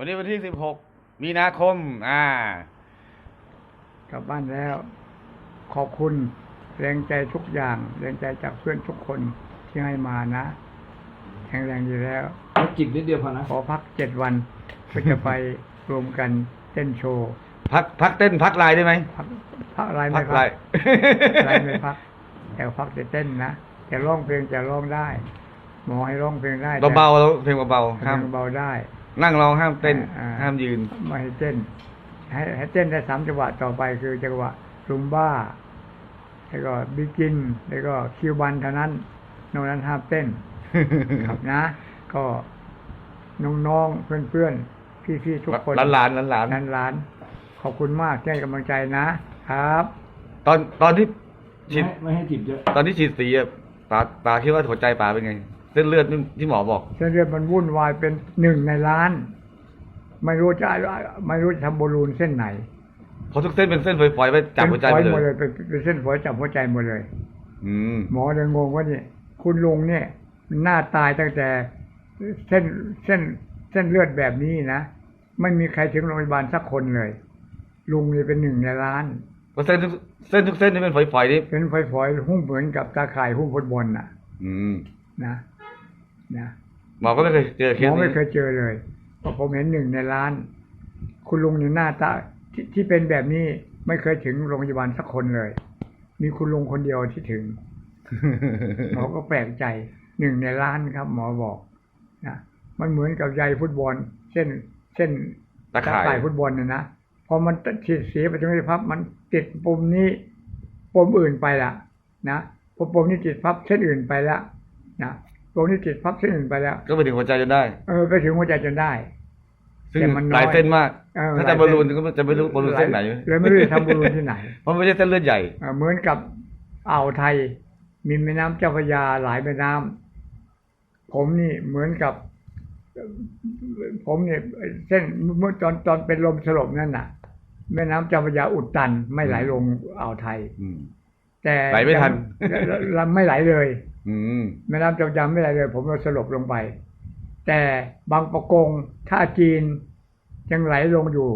วันนี้วันที่สิบหกมีนาคม อ่า กลับบ้านแล้ว ขอบคุณแรงใจทุกอย่าง แรงใจจากเพื่อนทุกคนที่ให้มานะ แข็งแรงดีแล้วพักจิบนิดเดียวพอนะ ขอพักเจ็ดวันก็จะไปรวมกันเต้นโชว์ พักพักเต้นพักไลน์ได้ไหมพักพักอะไรพัไม่กพัไลกน์อะไรไม่พักแต่พักจะเต้นนะจะร้องเพลงจะร้องได้ หมอให้ร้องเพลงได้แต่เบาๆเพลงเบาๆห้ามเพลงเบาได้ นั่งร้องห้ามเต้น อ่าห้ามยืน ไม่ให้เต้นให้ให้เต้นได้สามจังหวะต่อไปคือจังหวะรุมบ้า แล้วก็บิกิน แล้วก็คิวบันเท่านั้นนอกนั้นห้ามเต้น ครับนะ ก็น้องๆเพื่อนๆพี่ๆทุกคนหลานๆหลานนั้นร้านๆขอบคุณมากที่ให้กำลังใจนะครับๆตอนตอนที่ฉีไม่ดให้ไม่ให้จิบเยอะ ตอนที่ฉีดสีอะป๋าป๋าคิดว่าหัวใจป๋าเป็นไง เส้นเลือดที่ที่หมอบอก เส้นเลือดมันวุ่นวายเป็นหนึ่งในล้าน ไม่รู้จะไม่รู้จะทำบอลลูนเส้นไหนเพราะทุกเส้นเป็นเส้นฝอยๆไปจับหัวใจหมดเป็นฝอยหมดเลเลยยเป็นเป็นเส้นฝอยจับหัวใจหมดเลย อืมหมอเลยงงว่าเนี่ยคุณลุงเนี่ยหน้าตายตั้งแต่เส้นเส้นเส้นเลือดแบบนี้นะไม่มีใครถึงโรงพยาบาลสักคนเลย ลุงนี่เป็นหนึ่งในล้าน เพราะเส้นทุกเส้นทุกเส้นที่เป็นฝอยๆนี่เป็นฝอยๆหุ้มเหมือนกับตาข่ายหุ้มฟุตบอลน่ะ อืมนะ นะหมอก็ไม่เคยเจอเคหมสอนี้ไม่เคยเจอเลยเพราะผมเห็นหนึ่งในล้าน คุณลุงนี่หน้าตาที่ที่เป็นแบบนี้ไม่เคยถึงโรงพยาบาลสักคนเลย มีคุณลุงคนเดียวที่ถึงหมอก็แปลกใจหนึ่งในล้านครับ หมอบอกนะมันเหมือนกับใยฟุตบอล เส้นเส้นตะข่ายฟุตบอลเนี่ยนะพอมันฉีดสีไปตรงนี้พับ มันติดปุ่มนี้ปุ่มอื่นไปละนะพอปุ่มนี้ติดพับเส้นอื่นไปละนะ ปุ่มนี้ติดพับเส้นอื่นไปแล้ว ก็ไปถึงหัวใจจนได้ เออไปถึงหัวใจจนได้ซึ่งแต่มันน้อยหลายเส้นมากเออถ้าหลาจะยบอลลูนเส้นก็จะไม่รู้บอลลูนเส้นไหนเลยไม่รู้จะทำบอลลูนที่ไหน เพราะมันไม่ใช่เส้นเลือดใหญ่เอ่อเหมือนกับอ่าวไทย มีแม่น้ำเจ้าพระยาหลายแม่น้ำผมนี่เหมือนกับเอ่อผมเนี่ยเส้นเมื่อตอนตอนเป็นลมสลบนั่นน่ะ แม่น้ำเจ้าพระยาอุดตัน ไม่ไหลลงอ่าวไทยอืมแต่ไหลไม่ทันยังไม่ไหลเลยอืม แม่น้ำเจ้าพระยาไม่ไหลเลย ผมก็สลบลงไป แต่บางประกงท่าจีนยังไหลลงอยู่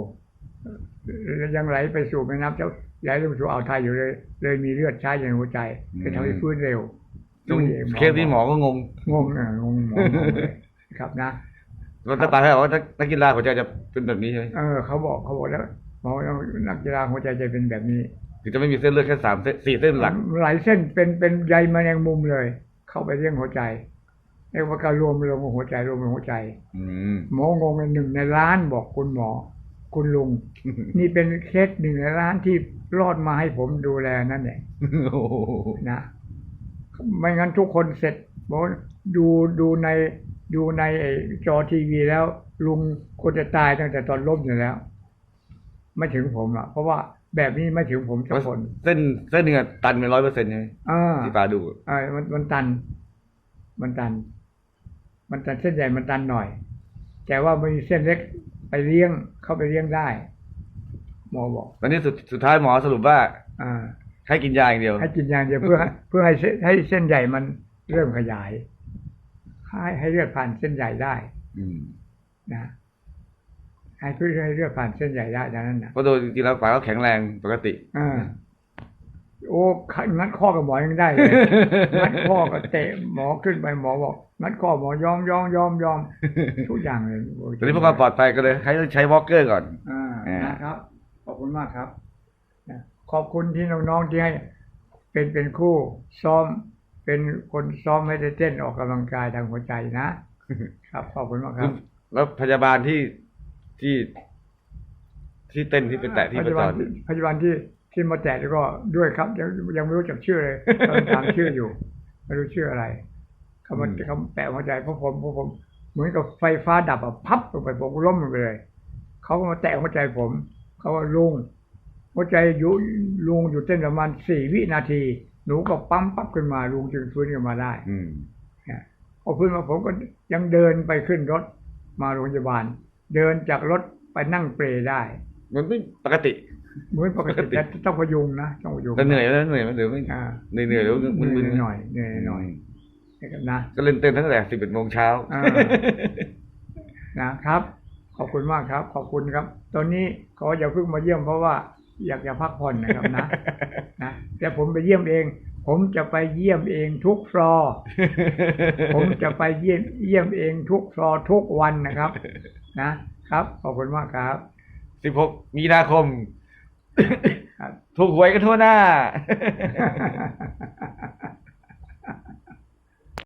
ยังไหลไปสู่แม่น้ำเจ้าไหลลงสู่อ่าวไทยอยู่เลย เลยมีเลือดใช้ในหัวใจเลยทำให้ฟื้นเร็วซึ่งนี่องเคสที่หมอก็งงงงอะงงหมองงเลยครับนะว่าถ้าตายให้บอกว่าถ้านักกีฬาหัวใจจะเป็นแบบนี้ใช่ไหมเออเขาบอกเขาบอกแล้วหมอนักกีฬาหัวใจจะเป็นแบบนี้ ถึงจะไม่มีเส้นเลือดแค่สามเส้นสี่เส้นหลัก หลายเส้นเป็นเป็นใยแมลงมุมเลย เข้าไปเลี้ยงหัวใจเรียกว่าการรวมรวมของหัวใจรวมของหัวใจอืมหมองงเป็นหนึ่งในล้านบอกคุณหมอ คุณลุง นี่เป็นเคสหนึ่งในล้านที่รอดมาให้ผมดูแลนั่นแหละโอ้โหนะไม่งั้นทุกคนเสร็จบอกว่าดูดูในดูในไอ้จอทีวีแล้ว ลุงควรจะตายตั้งแต่ตอนล้มอยู่แล้ว ไม่ถึงผมอะเพราะว่า แบบนี้ไม่ถึงผมสักคนเส้นเส้นหนึ่งอะตันเป็นร้อยเปอร์เซ็นต์ใช่ไหมอ่าที่ปาดูเออมันมันตัน มันตัน มันตันเส้นใหญ่มันตันหน่อย แต่ว่ามีเส้นเล็กไปเลี้ยงเข้าไปเลี้ยงได้ หมอบอกตอนนี้สุดสุดท้ายหมอสรุปว่า อ่าให้กินยาอย่างเดียว ให้กินอย่างเดียวเพื่อให้เพื่อให้เส้นให้เส้นใหญ่มันเริ่มขยายให้ให้เลือดผ่านเส้นใหญ่ได้ อืมนะให้เพื่อให้เลือดผ่านเส้นใหญ่ได้ดังนั้นนะเพราะโดยจริงๆแล้วป๋าก็แข็งแรงปกติอ่าโอ้งัดข้อกับหมอยังได้เลยงัดข้อก็เตะหมอขึ้นไปหมอบอกงัดข้อหมอยอมยอมยอมยอมทุกอย่างเลยโยตอนนี้เพื่อความปลอดภัยก็เลยให้ใช้วอล์กเกอร์ก่อนอ่าอ่านนะครับ ขอบคุณมากครับนะขอบคุณที่น้องๆที่ให้เป็นเป็นคู่ซ้อมเป็นคนซ้อมให้ได้เต้นออกกำลังกายทางหัวใจนะครับขอบคุณมากครับ แล้วพยาบาลที่ ที่ที่เต้นที่เป็นแตะที่พประยาจบาอลดพยาบาลที่ที่มาแตะก็ด้วยครับ ยังยังไม่รู้จักชื่อเลยกำลังถามชื่ออยู่ ไม่รู้ชื่ออะไรเขามาเขาแปะหัวใจเพราะผมเพราะผม เหมือนกับไฟฟ้าดับอะพับลงไปผมก็ล้มลงไปเลยเขาก็มาแตะหัวใจผมเขาว่าลุงหัวใจอยู่ลุงอยู่เต้นประมาณสี่วินาที หนูก็ปั๊มปั๊บขึ้นมาลุงจึงฟื้นขึ้นมาได้อืมพอฟื้นมาผมก็ยังเดินไปขึ้นรถมาโรงพยาบาล เดินจากรถไปนั่งเปรได้ มันไม่ปกติเหมือนปกติแต่ต้องพยุงนะต้องพยุงแต่เหนื่อยแล้วเหนื่อยไหมหรือไมเหนื่อยเหนื่อยแล้วมึนมึหน่อยเหนื่อยหน่อยนะก็เล่นเต้นตั้งแต่สิบเอ็ดโมงเช้านะครับ ขอบคุณมากครับ ขอบคุณครับ ตอนนี้ขออย่าเพิ่งมาเยี่ยมเพราะว่าอยากจะพักผ่อนนะครับนะนะแต่ผมไปเยี่ยมเอง ผมจะไปเยี่ยมเองทุกฟลอ ผมจะไปเยี่ยมเยี่ยมเองทุกฟลอทุกวันนะครับ นะครับ ขอบคุณมากครับสิบหกมีนาคม ถูกหวยกันทั่วหน้า